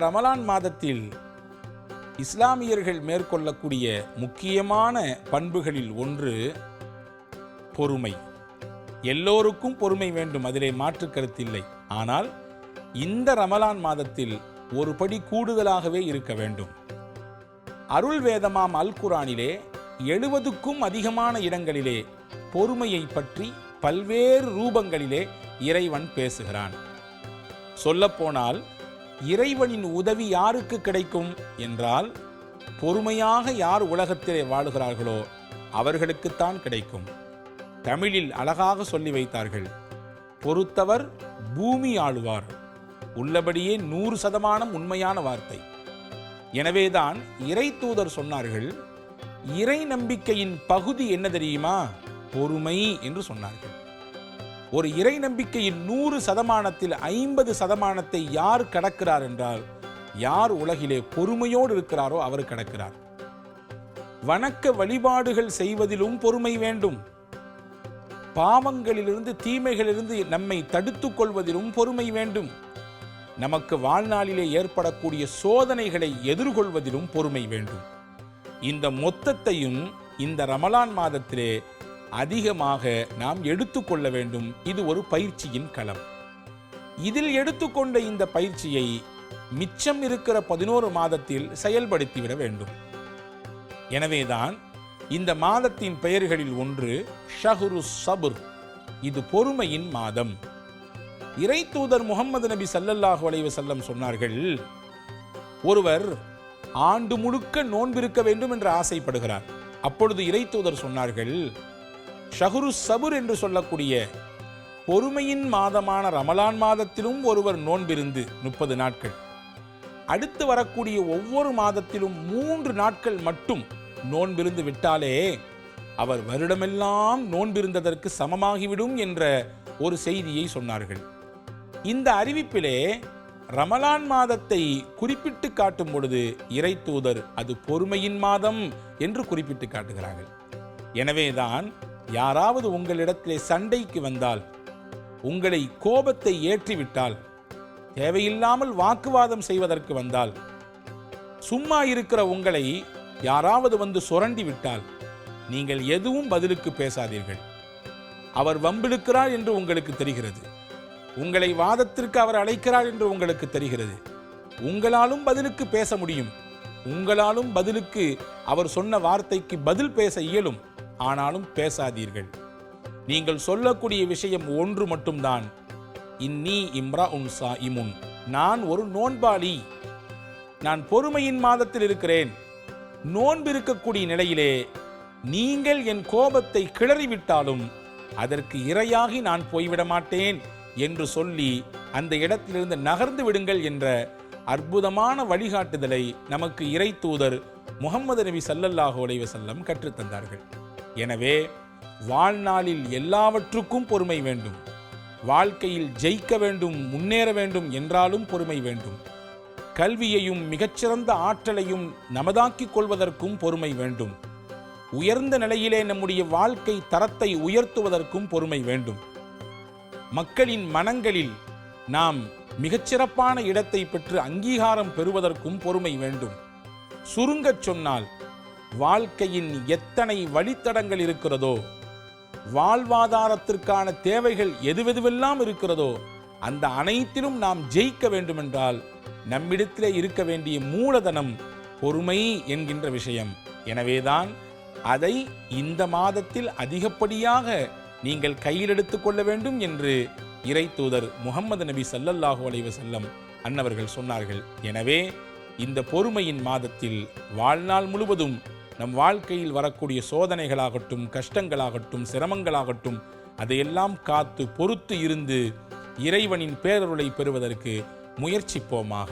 ரமலான் மாதத்தில் இஸ்லாமியர்கள் மேற்கொள்ளக்கூடிய முக்கியமான பண்புகளில் ஒன்று பொறுமை. எல்லோருக்கும் பொறுமை வேண்டும் அதிலே மாற்று கருத்தில்லை ஆனால் இந்த ரமலான் மாதத்தில் ஒரு படி கூடுதலாகவே இருக்க வேண்டும். அருள் வேதமாம் அல் குரானிலே எழுபதுக்கும் அதிகமான இடங்களிலே பொறுமையை பற்றி பல்வேறு ரூபங்களிலே இறைவன் பேசுகிறான். சொல்லப்போனால் இறைவனின் உதவி யாருக்கு கிடைக்கும் என்றால் பொறுமையாக யார் உலகத்திலே வாழுகிறார்களோ அவர்களுக்குத்தான் கிடைக்கும். தமிழில் அழகாக சொல்லி வைத்தார்கள் பொறுத்தவர் பூமி ஆளுவார் உள்ளபடியே நூறு சதமானம் உண்மையான வார்த்தை. எனவேதான் இறை தூதர் சொன்னார்கள் இறை நம்பிக்கையின் பகுதி என்ன தெரியுமா? பொறுமை என்று சொன்னார்கள். ஒரு இறை நம்பிக்கையின் நூறு சதமானத்தில் ஐம்பது சதமானத்தை யார் கடக்கிறார் என்றால் யார் உலகிலே பொறுமையோடு இருக்கிறாரோ அவர் கடக்கிறார். வணக்க வழிபாடுகள் செய்வதிலும் பொறுமை வேண்டும். பாவங்களிலிருந்து தீமைகளிலிருந்து நம்மை தடுத்துக் கொள்வதிலும் பொறுமை வேண்டும். நமக்கு வாழ்நாளிலே ஏற்படக்கூடிய சோதனைகளை எதிர்கொள்வதிலும் பொறுமை வேண்டும். இந்த மொத்தத்தையும் இந்த ரமலான் மாதத்திலே அதிகமாக நாம் எடுத்துக்கொள்ள வேண்டும். இது ஒரு பயிற்சியின் களம். இதில் எடுத்துக்கொண்ட இந்த பயிற்சியை மிச்சம் இருக்கிற பதினோரு மாதத்தில் செயல்படுத்திவிட வேண்டும். எனவேதான் இந்த மாதத்தின் பெயர்களில் ஒன்று ஷஹுரு சபுர். இது பொறுமையின் மாதம். இறை தூதர் முகமது நபி சல்லல்லாஹு அலைஹி செல்லம் சொன்னார்கள் ஒருவர் ஆண்டு முழுக்க நோன்பிருக்க வேண்டும் என்று ஆசைப்படுகிறார். அப்பொழுது இறை தூதர் சொன்னார்கள் ஷஹுரு சபுர் என்று சொல்லக்கூடிய பொறுமையின் மாதமான ரமலான் மாதத்திலும் ஒருவர் நோன்பிருந்து முப்பது நாட்கள். அடுத்து வரக்கூடிய ஒவ்வொரு மாதத்திலும் மூன்று நாட்கள் மட்டும் நோன்பிருந்து விட்டாலே அவர் வருடமெல்லாம் நோன்பிருந்ததற்கு சமமாகிவிடும் என்ற ஒரு செய்தியை சொன்னார்கள். இந்த அறிவிப்பிலே ரமலான் மாதத்தை குறிப்பிட்டு காட்டும் பொழுது இறை தூதர் அது பொறுமையின் மாதம் என்று குறிப்பிட்டு காட்டுகிறார்கள். எனவேதான் யாராவது உங்களிடத்திலே சண்டைக்கு வந்தால் உங்களை கோபத்தை ஏற்றிவிட்டால் தேவையில்லாமல் வாக்குவாதம் செய்வதற்கு வந்தால் சும்மா இருக்கிற உங்களை யாராவது வந்து சுரண்டி விட்டால் நீங்கள் எதுவும் பதிலுக்கு பேசாதீர்கள். அவர் வம்பிழுக்கிறார் என்று உங்களுக்கு தெரிகிறது. உங்களை வாதத்திற்கு அவர் அழைக்கிறார் என்று உங்களுக்கு தெரிகிறது. உங்களாலும் பதிலுக்கு பேச முடியும். உங்களாலும் பதிலுக்கு அவர் சொன்ன வார்த்தைக்கு பதில் பேச இயலும். ஆனாலும் பேசாதீர்கள். நீங்கள் சொல்லக்கூடிய விஷயம் ஒன்று மட்டும்தான். இன்னி இம்ரா உன் சா இமுன் நான் ஒரு நோன்பாளி. நான் பொறுமையின் மாதத்தில் இருக்கிறேன். நோன்பு இருக்கக்கூடிய நிலையிலே நீங்கள் என் கோபத்தை கிளறிவிட்டாலும் அதற்கு இரையாகி நான் போய்விட மாட்டேன் என்று சொல்லி அந்த இடத்திலிருந்து நகர்ந்து விடுங்கள் என்ற அற்புதமான வழிகாட்டுதலை நமக்கு இறை தூதர் முகமது நபி சல்லல்லாஹு செல்லம் கற்றுத்தந்தார்கள். எனவே வாழ்நாளில் எல்லாவற்றுக்கும் பொறுமை வேண்டும். வாழ்க்கையில் ஜெயிக்க வேண்டும் முன்னேற வேண்டும் என்றாலும் பொறுமை வேண்டும். கல்வியையும் மிகச்சிறந்த ஆற்றலையும் நமதாக்கிக் கொள்வதற்கும் பொறுமை வேண்டும். உயர்ந்த நிலையிலே நம்முடைய வாழ்க்கை தரத்தை உயர்த்துவதற்கும் பொறுமை வேண்டும். மக்களின் மனங்களில் நாம் மிகச்சிறப்பான இடத்தை பெற்று அங்கீகாரம் பெறுவதற்கும் பொறுமை வேண்டும். சுருங்கச் சொன்னால் வாழ்க்கையின் எத்தனை வழித்தடங்கள் இருக்கிறதோ வாழ்வாதாரத்திற்கான தேவைகள் எதுவெதுவெல்லாம் இருக்கிறதோ அந்த அனைத்திலும் நாம் ஜெயிக்க வேண்டுமென்றால் நம்மிடத்திலே இருக்க வேண்டிய மூலதனம் பொறுமை என்கின்ற விஷயம். எனவேதான் அதை இந்த மாதத்தில் அதிகப்படியாக நீங்கள் கையில் எடுத்துக்கொள்ள வேண்டும் என்று இறை தூதர் முகமது நபி சல்லல்லாஹு அலைஹி செல்லம் அன்னவர்கள் சொன்னார்கள். எனவே இந்த பொறுமையின் மாதத்தில் வாழ்நாள் முழுவதும் நம் வாழ்க்கையில் வரக்கூடிய சோதனைகளாகட்டும் கஷ்டங்களாகட்டும் சிரமங்களாகட்டும் அதையெல்லாம் காத்து பொறுத்து இருந்து இறைவனின் பேரருளை பெறுவதற்கு முயற்சிப்போமாக.